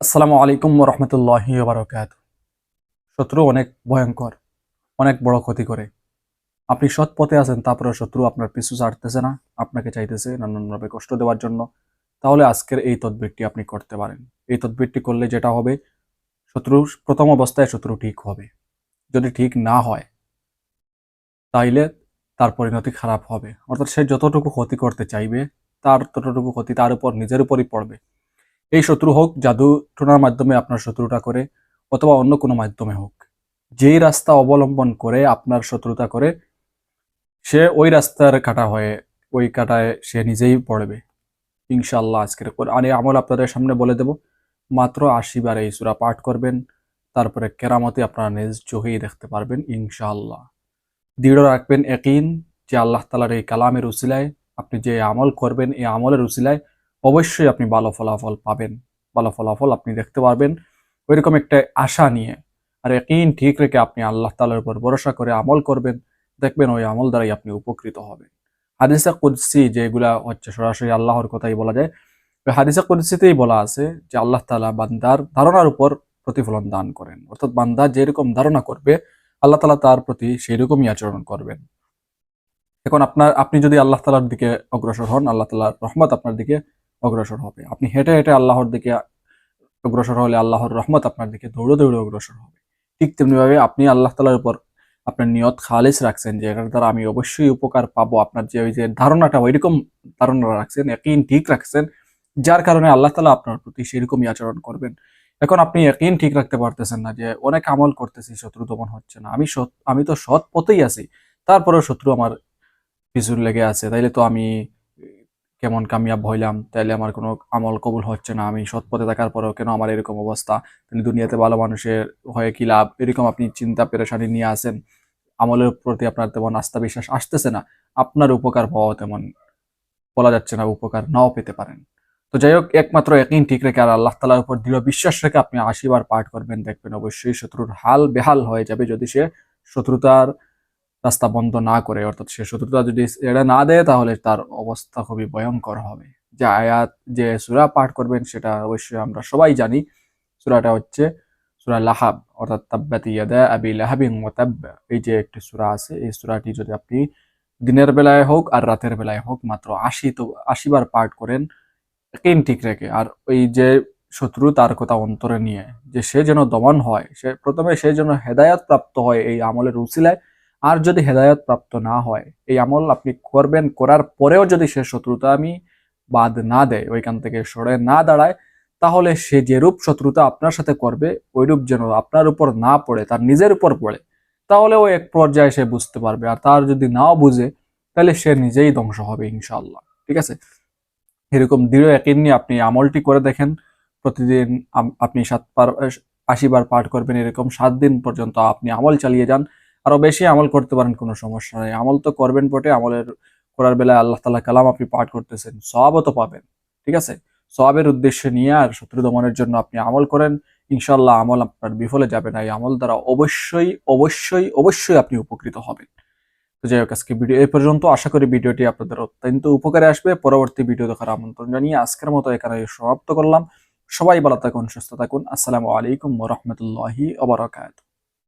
আসসালামু আলাইকুম রহমতুল্লাহি বারকাত শত্রু অনেক ভয়ঙ্কর, অনেক বড় ক্ষতি করে। আপনি সৎ পথে আছেন তারপরে শত্রু আপনার পিছু ছাড়তেছে না, আপনাকে চাইতেছে নানানভাবে কষ্ট দেওয়ার জন্য। তাহলে আজকের এই তদবিরটি আপনি করতে পারেন। এই তদবিরটি করলে যেটা হবে শত্রু প্রথম অবস্থায় শত্রু ঠিক হবে। যদি ঠিক না হয়, তাইলে তার পরিণতি খারাপ হবে। অর্থাৎ সে যতটুকু ক্ষতি করতে চাইবে, তার ততটুকু ক্ষতি তার উপর, নিজের উপরই পড়বে। এই শত্রু হোক, জাদু টোনার মাধ্যমে আপনার শত্রুতা করে, অথবা অন্য কোনো মাধ্যমে হোক, যেই রাস্তা অবলম্বন করে আপনার শত্রুতা করে, সে ওই রাস্তার কাটা হয়ে, ওই কাটায় সে নিজেই পড়বে। ইনশাল্লাহ আজকের এই আমল আপনাদের সামনে বলে দেব। মাত্র আশি বার এই সুরা পাঠ করবেন, তারপরে কেরামতে আপনারা নিজ চোখেই দেখতে পারবেন, ইনশাআল্লাহ। দৃঢ় রাখবেন একইন যে আল্লাহ তালার এই কালামের উসিলায়, আপনি যে আমল করবেন, এই আমলের উসিলায় অবশ্যই আপনি ভালো ফলাফল পাবেন। ভালো ফলাফল আপনি দেখতে পারবেন। ওইরকম একটা আশা নিয়ে আর একইন ঠিক রেখে আপনি আল্লাহ তালার উপর ভরসা করে আমল করবেন, দেখবেন ওই আমল দ্বারাই আপনি উপকৃত হবেন। হাদিসা কুদ্সি যেগুলা হচ্ছে সরাসরি আল্লাহর কথাই বলা যায়, ওই হাদিসা কুদ্সিতেই বলা আছে যে আল্লাহ তালা বান্দার ধারণার উপর প্রতিফলন দান করেন। অর্থাৎ বান্দা যেরকম ধারণা করবে, আল্লাহ তালা তার প্রতি সেই রকমই আচরণ করবেন। এখন আপনার, আপনি যদি আল্লাহ তালার দিকে অগ্রসর হন, আল্লাহ তালার রহমত আপনার দিকে অগ্রসর হবে। আপনি হেঁটে হেঁটে আল্লাহর দিকে অগ্রসর হলে আল্লাহর রহমত আপনার দিকে দৌড়ে দৌড়ে অগ্রসর হবে। ঠিক তেমনিভাবে আপনি আল্লাহ তালার উপর আপনার নিয়ত খালিস রাখছেন যে, এটার দ্বারা আমি অবশ্যই উপকার পাবো। আপনার যে ওই যে ধারণাটা, ওইরকম ধারণা রাখছেন একই ঠিক রাখছেন, যার কারণে আল্লাহ তালা আপনার প্রতি সেরকমই আচরণ করবেন। এখন আপনি একই ঠিক রাখতে পারতেছেন না যে, অনেক আমল করতেছি, শত্রু দমন হচ্ছে না। আমি সৎ, আমি তো সৎ পথেই আছি, তারপরেও শত্রু আমার পিছুর লেগে আছে। তাইলে তো আমি কেমন কামিয়াব হইলাম, তাইলে আমার কোনো আমল কবুল হচ্ছে না। আমি সৎ পথে থাকার পরেও কেন আমার এরকম অবস্থা? তাহলে দুনিয়াতে ভালো মানুষের হয়ে কি লাভ? এরকম আপনি চিন্তা পেরেশানি নিয়ে আসেন, আমলের প্রতি আপনার তেমন আস্থা বিশ্বাস আসতেছে না। আপনার উপকার পাওয়া তেমন বলা যাচ্ছে না, উপকার নাও পেতে পারেন। তো যাই হোক, একমাত্র একই ঠিক রেখে আর আল্লাহ তালার উপর দৃঢ় বিশ্বাস রেখে আপনি আশিবার পাঠ করবেন। দেখবেন অবশ্যই শত্রুর হাল বেহাল হয়ে যাবে। যদি সে শত্রুতার রাস্তা বন্ধ না করে, অর্থাৎ সে শত্রুতা যদি এড়ে না দেয়, তাহলে তার অবস্থা খুবই ভয়ঙ্কর হবে। যে আয়াত, যে সুরা পাঠ করবেন, সেটা অবশ্যই আমরা সবাই জানি। সুরাটা হচ্ছে সুরা লাহাব, অর্থাৎ তাব্বাত ইয়াদা আবি লাহাবিন ওয়াতাব্বা এই যে একটি সুরা আছে, এই সুরাটি যদি আপনি দিনের বেলায় হোক আর রাতের বেলায় হোক, মাত্র আশি তো, আশি বার পাঠ করেন কেন ঠিক রেখে। আর ওই যে শত্রু তার কথা অন্তরে নিয়ে, যে সে যেন দমন হয়, সে প্রথমে সে যেন হেদায়ত প্রাপ্ত হয় এই আমলের উসিলায় আর যদি হেদায়ত প্রাপ্ত না হয়, এই আমল আপনি করবেন, করার পরেও যদি সে শত্রুতা আমি বাদ না দেয়, ওইখান থেকে সরে না দাঁড়ায়, তাহলে সে যেরূপ শত্রুতা আপনার সাথে করবে, ওইরূপ যেন আপনার উপর না পড়ে, তার নিজের উপর পড়ে, তাহলে ও এক পর্যায়ে সে বুঝতে পারবে। আর তার যদি নাও বুঝে, তাহলে সে নিজেই ধ্বংস হবে ইনশাল্লাহ ঠিক আছে? এরকম দৃঢ় একদিন নিয়ে আপনি আমলটি করে দেখেন, প্রতিদিন আপনি সাত বার আশি বার পাঠ করবেন, এরকম সাত দিন পর্যন্ত আপনি আমল চালিয়ে যান। আরও বেশি আমল করতে পারেন, কোনো সমস্যা নেই। আমল তো করবেন বটে, আমলের করার বেলায় আল্লাহ তালা কালাম আপনি পাঠ করতেছেন সবও তো পাবেন, ঠিক আছে? সবের উদ্দেশ্যে নিয়ে আর শত্রু দমনের জন্য আপনি আমল করেন ইনশাল্লাহ আমল আপনার বিফলে যাবে না। এই আমল দ্বারা অবশ্যই অবশ্যই অবশ্যই আপনি উপকৃত হবেন। তো যাই হোক, আজকে ভিডিও এই পর্যন্ত। আশা করি ভিডিওটি আপনাদের অত্যন্ত উপকারে আসবে। পরবর্তী ভিডিও দেখার আমন্ত্রণ জানিয়ে আজকের মতো এখানে সমাপ্ত করলাম। সবাই ভালো থাকুন, সুস্থ থাকুন। আসসালামু আলাইকুম রহমতুল্লাহি ওবরাকাত